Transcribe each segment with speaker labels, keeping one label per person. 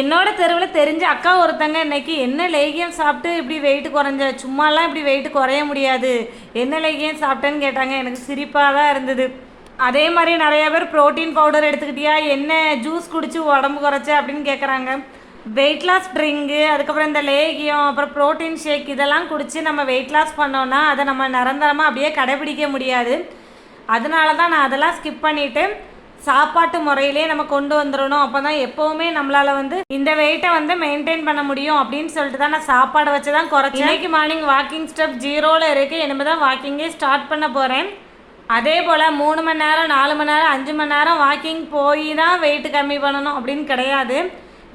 Speaker 1: என்னோட தெருவில் தெரிஞ்ச அக்கா ஒருத்தங்க இன்னைக்கு என்ன லேகியம் சாப்பிட்டு இப்படி வெயிட் குறைஞ்ச சும்மாலாம் இப்படி வெயிட் குறைய முடியாது. என்ன லேகியம் சாப்பிட்டேன்னு கேட்டாங்க. எனக்கு சிரிப்பாக தான் இருந்தது. அதே மாதிரி நிறைய பேர் ப்ரோட்டீன் பவுடர் எடுத்துக்கிட்டியா? என்ன ஜூஸ் குடிச்சு உடம்பு குறைச்ச அப்படின்னு கேட்குறாங்க வெயிட் லாஸ் ட்ரிங்கு அதுக்கப்புறம் இந்த லேகியம் அப்புறம் ப்ரோட்டீன் ஷேக் இதெல்லாம் குடித்து நம்ம வெயிட் லாஸ் பண்ணோன்னா அதை நம்ம நிரந்தரமாக அப்படியே கடைபிடிக்க முடியாது. அதனால தான் நான் அதெல்லாம் ஸ்கிப் பண்ணிவிட்டு சாப்பாட்டு முறையிலே நம்ம கொண்டு வந்துடணும் அப்போ தான் எப்போவுமே நம்மளால் வந்து இந்த வெயிட்டை வந்து மெயின்டைன் பண்ண முடியும் அப்படின்னு சொல்லிட்டு தான் நான் சாப்பாடை வச்சு தான் குறைச்சேன். இன்னைக்கு மார்னிங் வாக்கிங் ஸ்டெப் ஜீரோவில் இருக்குது இனிமேல் தான் வாக்கிங்கே ஸ்டார்ட் பண்ண போகிறேன் அதே போல் மூணு மணி நேரம் நாலு மணி நேரம் அஞ்சு மணி நேரம் வாக்கிங் போய் தான் வெயிட் கம்மி பண்ணணும் அப்படின்னு கிடையாது.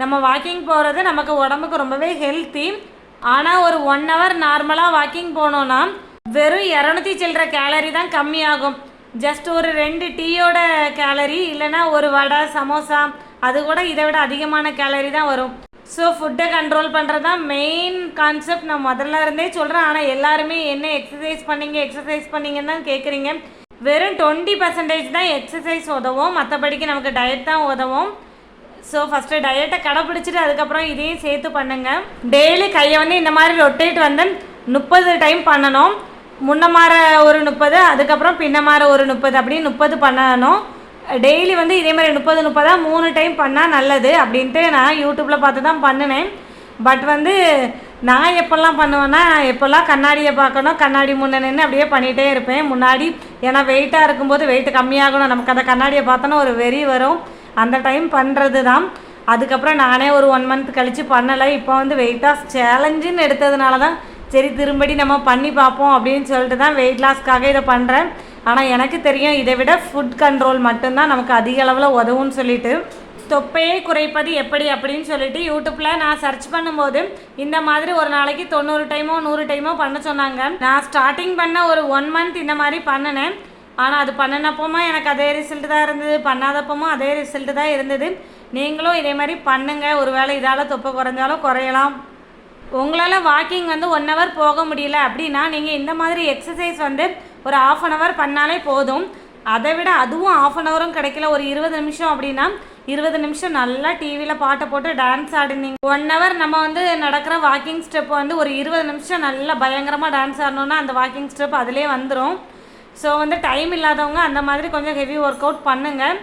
Speaker 1: நம்ம வாக்கிங் போகிறது நமக்கு உடம்புக்கு ரொம்பவே ஹெல்த்தி ஆனால் ஒரு ஒன் ஹவர் நார்மலாக வாக்கிங் போனோன்னா வெறும் இரநூத்தி சில்லற கேலரி தான் கம்மியாகும். ஜஸ்ட் ஒரு ரெண்டு டீயோட கேலரி இல்லைன்னா ஒரு வடை சமோசா அது கூட இதை விட அதிகமான கேலரி தான் வரும். ஸோ ஃபுட்டை கண்ட்ரோல் பண்ணுறது தான் மெயின் கான்செப்ட் நான் முதல்ல இருந்தே சொல்கிறேன் ஆனால் எல்லாருமே என்ன எக்ஸசைஸ் பண்ணீங்க எக்ஸசைஸ் பண்ணீங்கன்னு தான் கேட்குறீங்க வெறும் டுவெண்ட்டி பர்சன்டேஜ் தான் எக்ஸசைஸ் உதவும். மற்றபடிக்கு நமக்கு டயட் தான் உதவும். ஸோ ஃபஸ்ட்டு டயட்டை கடைப்பிடிச்சிட்டு அதுக்கப்புறம் இதையும் சேர்த்து பண்ணுங்கள் டெய்லி கையை வந்து இந்த மாதிரி ரொட்டேட் வந்து முப்பது டைம் பண்ணணும். முன்ன மாற ஒரு முப்பது அதுக்கப்புறம் பின்ன மாற ஒரு முப்பது அப்படின்னு முப்பது பண்ணணும். டெய்லி வந்து இதே மாதிரி முப்பது முப்பதாக மூணு டைம் பண்ணால் நல்லது அப்படின்ட்டு நான் யூடியூப்பில் பார்த்து தான் பண்ணினேன். பட் வந்து நான் எப்போல்லாம் பண்ணுவேன்னா எப்போல்லாம் கண்ணாடியை பார்க்கணும் கண்ணாடி முன்ன நின்று அப்படியே பண்ணிகிட்டே இருப்பேன். முன்னாடி ஏன்னா வெயிட்டாக இருக்கும்போது வெயிட் கம்மியாகணும். நமக்கு அந்த கண்ணாடியை பார்த்தோன்னா ஒரு வெறி வரும். அந்த டைம் பண்ணுறது தான். அதுக்கப்புறம் நானே ஒரு ஒன் மந்த் கழித்து பண்ணலை. இப்போ வந்து வெயிட்டாக சேலஞ்சுன்னு எடுத்ததுனால தான் சரி திரும்படி நம்ம பண்ணி பார்ப்போம் அப்படின்னு சொல்லிட்டு தான் வெயிட் லாஸ்க்காக இதை பண்ணுறேன் ஆனால் எனக்கு தெரியும் இதை விட ஃபுட் கண்ட்ரோல் மட்டும்தான் நமக்கு அதிக அளவில் உதவும்னு சொல்லிட்டு. தொப்பையை குறைப்பது எப்படி அப்படின்னு சொல்லிட்டு யூடியூப்பில் நான் சர்ச் பண்ணும்போது இந்த மாதிரி ஒரு நாளைக்கு தொண்ணூறு டைமோ நூறு டைமோ பண்ண சொன்னாங்க. நான் ஸ்டார்டிங் பண்ண ஒரு ஒன் மந்த் இந்த மாதிரி பண்ணினேன். ஆனால் அது பண்ணினப்போமா எனக்கு அதே ரிசல்ட் தான் இருந்தது. பண்ணாதப்பமும் அதே ரிசல்ட் தான் இருந்தது. நீங்களும் இதே மாதிரி பண்ணுங்கள் ஒருவேளை இதால் தொப்பை குறைஞ்சாலும் குறையலாம். உங்களால் வாக்கிங் வந்து ஒன் ஹவர் போக முடியல அப்படின்னா நீங்கள் இந்த மாதிரி எக்ஸசைஸ் வந்து ஒரு ஆஃப் அன் ஹவர் பண்ணாலே போதும். அதை விட அதுவும் ஆஃப் அன் ஹவரும் கிடைக்கல. ஒரு இருபது நிமிஷம் அப்படின்னா இருபது நிமிஷம் நல்லா டிவியில் பாட்டை போட்டு டான்ஸ் ஆடினீங்க. ஒன் ஹவர் நம்ம வந்து நடக்கிற வாக்கிங் ஸ்டெப் வந்து ஒரு இருபது நிமிஷம் நல்லா பயங்கரமாக டான்ஸ் ஆடணுன்னா அந்த வாக்கிங் ஸ்டெப் அதிலே வந்துடும் ஸோ வந்து டைம் இல்லாதவங்க அந்த மாதிரி கொஞ்சம் ஹெவி ஒர்க் அவுட் பண்ணுங்கள்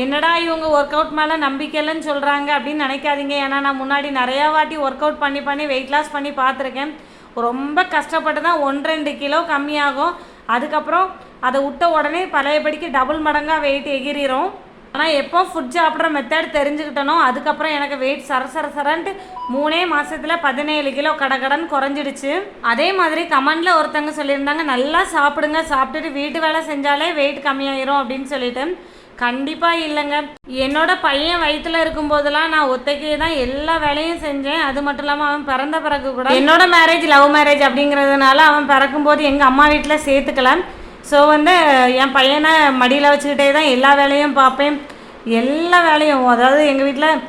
Speaker 1: என்னடா இவங்க ஒர்க் அவுட் மேலே நம்பிக்கை இல்லைன்னு சொல்கிறாங்க அப்படின்னு நினைக்காதீங்க. ஏன்னா நான் முன்னாடி நிறையா வாட்டி ஒர்க் அவுட் பண்ணி பண்ணி வெயிட் லாஸ் பண்ணி பார்த்துருக்கேன். ரொம்ப கஷ்டப்பட்டு தான் ஒன்று ரெண்டு கிலோ கம்மியாகும். அதுக்கப்புறம் அதை விட்ட உடனே பழையபடிக்கு டபுள் மடங்காக வெயிட் எகிரிரும். ஆனால் எப்போ ஃபுட் சாப்பிட்ற மெத்தட் தெரிஞ்சுக்கிட்டனோ அதுக்கப்புறம் எனக்கு வெயிட் சர சர சரன்ட்டு மூணே மாதத்தில் பதினேழு கிலோ கடகடன் குறைஞ்சிடுச்சு. அதே மாதிரி கமெண்டில் ஒருத்தங்க சொல்லியிருந்தாங்க நல்லா சாப்பிடுங்க சாப்பிட்டுட்டு வீட்டு வேலை செஞ்சாலே வெயிட் கம்மியாயிரும் அப்படின்னு சொல்லிட்டு. கண்டிப்பாக இல்லைங்க. என்னோட பையன் வயிற்றுல இருக்கும்போதெல்லாம் நான் ஒத்தைக்கே தான் எல்லா வேலையும் செஞ்சேன். அது மட்டும் இல்லாமல் அவன் பிறந்த பிறகு கூட என்னோட மேரேஜ் லவ் மேரேஜ் அப்படிங்கிறதுனால அவன் பிறக்கும்போது எங்கள் அம்மா வீட்டில் சேர்த்துக்கல. ஸோ வந்து என் பையனை மடியில் வச்சுக்கிட்டே தான் எல்லா வேலையும் பார்ப்பேன். எல்லா வேலையும் அதாவது எங்கள் வீட்டில்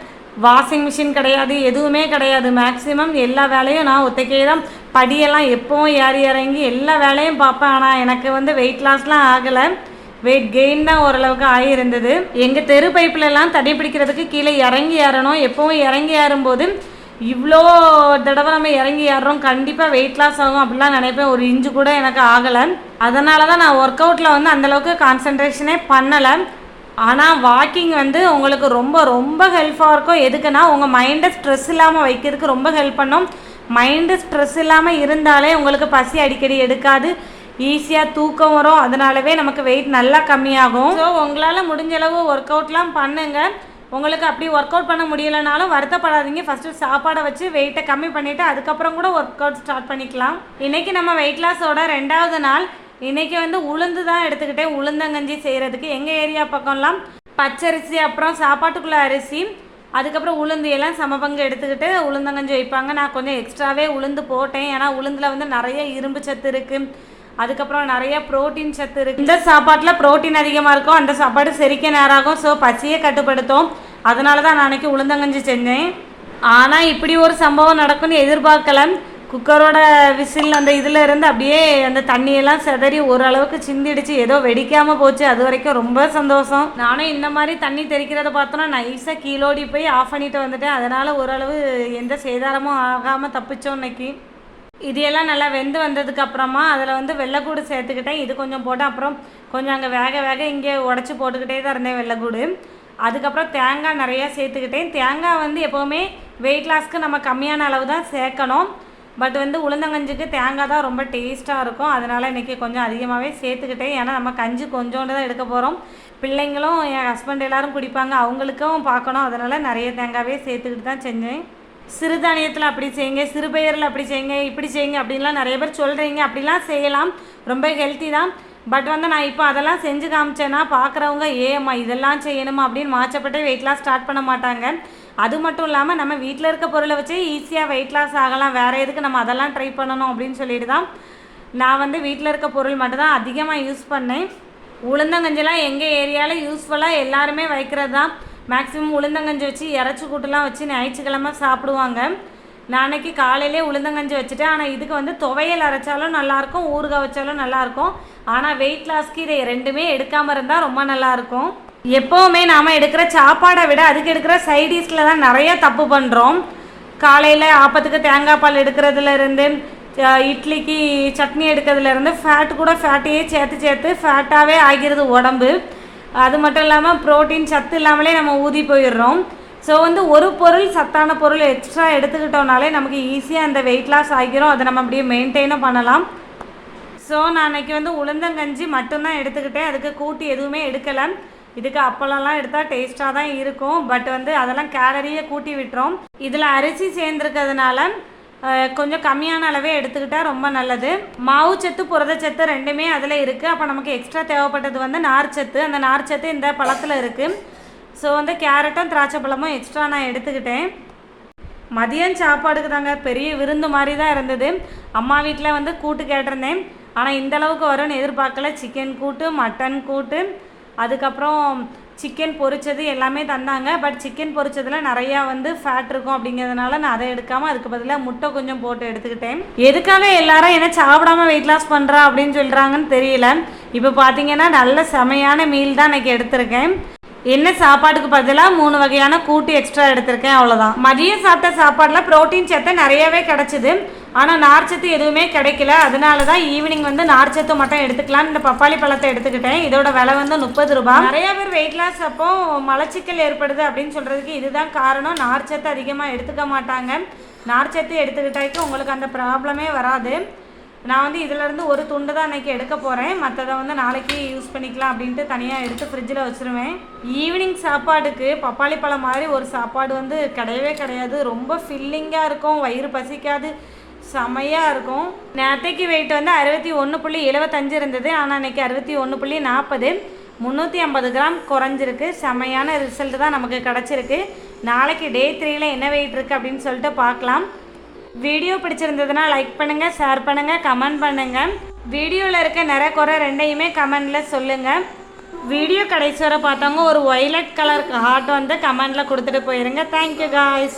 Speaker 1: வாஷிங் மிஷின் கிடையாது எதுவுமே கிடையாது. மேக்ஸிமம் எல்லா வேலையும் நான் ஒத்தைக்கே தான் படியெல்லாம் எப்பவும் ஏறி இறங்கி எல்லா வேலையும் பார்ப்பேன். ஆனால் எனக்கு வந்து வெயிட் லாஸ்லாம் ஆகலை. வெயிட் கெயின் தான் ஓரளவுக்கு ஆகியிருந்தது. எங்கள் தெரு பைப்பிலலாம் தண்ணி பிடிக்கிறதுக்கு கீழே இறங்கி ஏறணும். எப்போவும் இறங்கி ஏறும்போது இவ்வளோ தடவை நம்ம இறங்கி ஏறுறோம். கண்டிப்பாக வெயிட் லாஸ் ஆகும் அப்படிலாம் நினைப்பேன். ஒரு இன்ச்சு கூட எனக்கு ஆகலை. அதனால தான் நான் ஒர்க் அவுட்டில் வந்து அந்தளவுக்கு கான்சன்ட்ரேஷனே பண்ணலை. ஆனால் வாக்கிங் வந்து உங்களுக்கு ரொம்ப ரொம்ப ஹெல்ப்ஃபாக இருக்கும். எதுக்குன்னா உங்கள் மைண்டை ஸ்ட்ரெஸ் இல்லாமல் வைக்கிறதுக்கு ரொம்ப ஹெல்ப் பண்ணும். மைண்டு ஸ்ட்ரெஸ் இல்லாமல் இருந்தாலே உங்களுக்கு பசி அடிக்கடி எடுக்காது. ஈஸியாக தூக்கம் வரும். அதனாலவே நமக்கு வெயிட் நல்லா கம்மியாகும். ஸோ உங்களால் முடிஞ்ச அளவு ஒர்க் அவுட்லாம் பண்ணுங்கள் உங்களுக்கு அப்படி ஒர்க் அவுட் பண்ண முடியலனாலும் வருத்தப்படாதீங்க. ஃபஸ்ட்டு சாப்பாடை வச்சு வெயிட்டை கம்மி பண்ணிவிட்டு அதுக்கப்புறம் கூட ஒர்க் அவுட் ஸ்டார்ட் பண்ணிக்கலாம். இன்றைக்கி நம்ம வெயிட் லாஸோட ரெண்டாவது நாள். இன்றைக்கி வந்து உளுந்து தான் எடுத்துக்கிட்டேன். உளுந்தங்கஞ்சி செய்கிறதுக்கு எங்கள் ஏரியா பக்கம்லாம் பச்சரிசி அப்புறம் சாப்பாட்டுக்குள்ளே அரிசி அதுக்கப்புறம் உளுந்து எல்லாம் சமபங்கு எடுத்துக்கிட்டு உளுந்தங்கஞ்சி வைப்பாங்க. நான் கொஞ்சம் எக்ஸ்ட்ராவே உளுந்து போட்டேன். ஏன்னா உளுந்தில் வந்து நிறைய இரும்பு சத்து இருக்குது அதுக்கப்புறம் நிறைய ப்ரோட்டீன் சத்து இருக்குது இந்த சாப்பாட்டில் ப்ரோட்டீன் அதிகமாக இருக்கும். அந்த சாப்பாடு செரிக்க நேராகும். ஸோ பசியை கட்டுப்படுத்தும். அதனால தான் நான் அன்றைக்கி உளுந்தங்கஞ்சி செஞ்சேன். ஆனால் இப்படி ஒரு சம்பவம் நடக்கும்னு எதிர்பார்க்கல. குக்கரோட விசில் அந்த இதில் இருந்து அப்படியே அந்த தண்ணியெல்லாம் செதறி ஓரளவுக்கு சிந்திடுச்சு. ஏதோ வெடிக்காமல் போச்சு. அது வரைக்கும் ரொம்ப சந்தோஷம். நானும் இந்த மாதிரி தண்ணி தெறிக்கிறத பார்த்தோன்னா நைஸாக கீழோடி போய் ஆஃப் பண்ணிட்டு வந்துட்டேன். அதனால் ஓரளவு எந்த சேதாரமும் ஆகாமல் தப்பிச்சோம் இன்னைக்கு. இது எல்லாம் நல்லா வெந்து வந்ததுக்கு அப்புறமா அதில் வந்து வெள்ளைக்கூடு சேர்த்துக்கிட்டேன். இது கொஞ்சம் போட்டு அப்புறம் கொஞ்சம் அங்கே வேக வேக இங்கே உடச்சி போட்டுக்கிட்டே தான் இருந்தேன் வெள்ளைக்கூடு. அதுக்கப்புறம் தேங்காய் நிறையா சேர்த்துக்கிட்டேன். தேங்காய் வந்து எப்போவுமே வெயிட் லாஸ்க்கு நம்ம கம்மியான அளவு தான் சேர்க்கணும். பட் வந்து உளுந்தங்கஞ்சுக்கு தேங்காய் தான் ரொம்ப டேஸ்ட்டாக இருக்கும். அதனால் இன்றைக்கி கொஞ்சம் அதிகமாகவே சேர்த்துக்கிட்டேன். ஏன்னா நம்ம கஞ்சி கொஞ்சோண்டு தான் எடுக்க போகிறோம் பிள்ளைங்களும் என் ஹஸ்பண்ட் எல்லோரும் குடிப்பாங்க. அவங்களுக்கும் பார்க்கணும். அதனால் நிறைய தேங்காவே சேர்த்துக்கிட்டு தான் செஞ்சேன். சிறுதானியத்தில் அப்படி செய்யுங்க சிறுபயிரில் அப்படி செய்யுங்க இப்படி செய்யுங்க அப்படின்லாம் நிறைய பேர் சொல்கிறீங்க அப்படிலாம் செய்யலாம். ரொம்ப ஹெல்த்தி தான். பட் வந்து நான் இப்போ அதெல்லாம் செஞ்சு காமிச்சேன்னா பார்க்குறவங்க ஏம்மா இதெல்லாம் செய்யணுமா? அப்படின்னு மாச்சப்பட்டு வெயிட் லாஸ் ஸ்டார்ட் பண்ண மாட்டாங்க. அது மட்டும் இல்லாமல் நம்ம வீட்டில் இருக்க பொருளை வச்சே ஈஸியாக வெயிட் லாஸ் ஆகலாம். வேறு எதுக்கு நம்ம அதெல்லாம் ட்ரை பண்ணணும் அப்படின்னு சொல்லிட்டு தான் நான் வந்து வீட்டில் இருக்க பொருள் மட்டும் தான் அதிகமாக யூஸ் பண்ணேன். உளுந்தங்கஞ்செல்லாம் எங்கள் ஏரியாவில் யூஸ்ஃபுல்லாக எல்லாருமே வைக்கிறது தான். மேக்ஸிமம் உளுந்தங்கஞ்சி வச்சு இறச்சி கூட்டெலாம் வச்சு ஞாயிற்றுக்கிழமை சாப்பிடுவாங்க. நாளைக்கு காலையிலே உளுந்தங்கஞ்சி வச்சுட்டேன். ஆனால் இதுக்கு வந்து துவையல் அரைச்சாலும் நல்லாயிருக்கும் ஊறுகாய் வச்சாலும் நல்லாயிருக்கும். ஆனால் வெயிட் லாஸ்க்கு இதை ரெண்டுமே எடுக்காமல் இருந்தால் ரொம்ப நல்லாயிருக்கும். எப்போவுமே நாம் எடுக்கிற சாப்பாடை விட அதுக்கு எடுக்கிற சைடிஷில் தான் நிறைய தப்பு பண்ணுறோம் காலையில் ஆப்பத்துக்கு தேங்காய் பால் எடுக்கிறதுல இருந்து இட்லிக்கு சட்னி எடுக்கிறதுலேருந்து ஃபேட் கூட ஃபேட்டையே சேர்த்து சேர்த்து ஃபேட்டாகவே ஆகிறது உடம்பு. அது மட்டும் இல்லாமல் ப்ரோட்டீன் சத்து இல்லாமலே நம்ம ஊதி போயிடுறோம். ஸோ வந்து ஒரு பொருள் சத்தான பொருள் எக்ஸ்ட்ரா எடுத்துக்கிட்டோம்னாலே நமக்கு ஈஸியாக அந்த வெயிட் லாஸ் ஆகிரும். அதை நம்ம அப்படியே மெயின்டைனும் பண்ணலாம். ஸோ நான் அன்னைக்கு வந்து உளுந்தங்கஞ்சி மட்டும்தான் எடுத்துக்கிட்டேன். அதுக்கு கூட்டி எதுவுமே எடுக்கலை. இதுக்கு அப்பளம்லாம் எடுத்தால் டேஸ்ட்டாக தான் இருக்கும். பட் வந்து அதெல்லாம் கேலரியை கூட்டி விட்டுரும் இதில் அரிசி சேர்ந்துருக்கிறதுனால கொஞ்சம் கம்மியான அளவே எடுத்துக்கிட்டால் ரொம்ப நல்லது. மாவு சத்து புரதச்சத்து ரெண்டுமே அதில் இருக்குது அப்போ நமக்கு எக்ஸ்ட்ரா தேவைப்பட்டது வந்து நார்ச்சத்து அந்த நார்ச்சத்து இந்த பழத்தில் இருக்குது ஸோ வந்து கேரட்டும் திராட்சை பழமும் எக்ஸ்ட்ரா நான் எடுத்துக்கிட்டேன். மதியம் சாப்பாடுக்கு தாங்க பெரிய விருந்து மாதிரி தான் இருந்தது. அம்மா வீட்டில் வந்து கூட்டு கேட்டிருந்தேன். ஆனால் இந்த அளவுக்கு வரும்னு எதிர்பார்க்கல. சிக்கன் கூட்டு மட்டன் கூட்டு. அதுக்கப்புறம் சிக்கன் பொரிச்சது எல்லாமே தந்தாங்க. பட் சிக்கன் பொரிச்சதில் நிறையா வந்து ஃபேட் இருக்கும் அப்படிங்கிறதுனால நான் அதை எடுக்காமல் அதுக்கு பதிலாக முட்டை கொஞ்சம் போட்டு எடுத்துக்கிட்டேன். எதுக்காக எல்லாரும் என்ன சாப்பிடாம வெயிட் லாஸ் பண்ணுறா அப்படின்னு சொல்கிறாங்கன்னு தெரியல. இப்போ பார்த்தீங்கன்னா நல்ல செமையான மீல் தான் எனக்கு எடுத்திருக்கேன். என்ன சாப்பாட்டுக்கு பதிலாக மூணு வகையான கூட்டு எக்ஸ்ட்ரா எடுத்திருக்கேன் அவ்வளோதான் மதியம் சாப்பிட்ட சாப்பாடில் ப்ரோட்டீன் சத்தை நிறையவே கிடச்சிது. ஆனால் நார்ச்சத்து எதுவுமே கிடைக்கல. அதனால தான் ஈவினிங் வந்து நார்ச்சத்து மட்டும் எடுத்துக்கலாம் இந்த பப்பாளி பழத்தை எடுத்துக்கிட்டேன். இதோட விலை வந்து முப்பது ரூபாய். நிறைய பேர் வெயிட் லாஸ் அப்போ மலச்சிக்கல் ஏற்படுது அப்படின்னு சொல்கிறதுக்கு இதுதான் காரணம். நார்ச்சத்து அதிகமாக எடுத்துக்க மாட்டாங்க. நார்ச்சத்து எடுத்துக்கிட்டாக்கி உங்களுக்கு அந்த ப்ராப்ளமே வராது. நான் வந்து இதிலேருந்து ஒரு துண்டு தான் அன்றைக்கி எடுக்க போகிறேன் மற்றதை வந்து நாளைக்கு யூஸ் பண்ணிக்கலாம் அப்படின்ட்டு தனியாக எடுத்து ஃப்ரிட்ஜில் வச்சுருவேன். ஈவினிங் சாப்பாடுக்கு பப்பாளி பழம் மாதிரி ஒரு சாப்பாடு வந்து கிடையவே கிடையாது. ரொம்ப ஃபில்லிங்காக இருக்கும். வயிறு பசிக்காது. செமையாக இருக்கும். நேற்றைக்கு வெயிட் வந்து அறுபத்தி ஒன்று புள்ளி எழுபத்தஞ்சு இருந்தது. ஆனால் அன்றைக்கி அறுபத்தி ஒன்று புள்ளி நாற்பது முந்நூற்றி ஐம்பது கிராம் குறைஞ்சிருக்கு. செமையான ரிசல்ட் தான் நமக்கு கிடச்சிருக்கு. நாளைக்கு டே த்ரீயில் என்ன வெயிட் இருக்குது அப்படின்னு சொல்லிட்டு பார்க்கலாம். வீடியோ பிடிச்சிருந்ததுன்னா லைக் பண்ணுங்கள் ஷேர் பண்ணுங்கள் கமெண்ட் பண்ணுங்கள் வீடியோவில் இருக்க நிறைய குறை ரெண்டையுமே கமெண்டில் சொல்லுங்கள் வீடியோ கடைசி வரை பார்த்தவங்க ஒரு ஒய்லட் கலர் ஹார்ட் வந்து கமெண்டில் கொடுத்துட்டு போயிருங்க. Thank you guys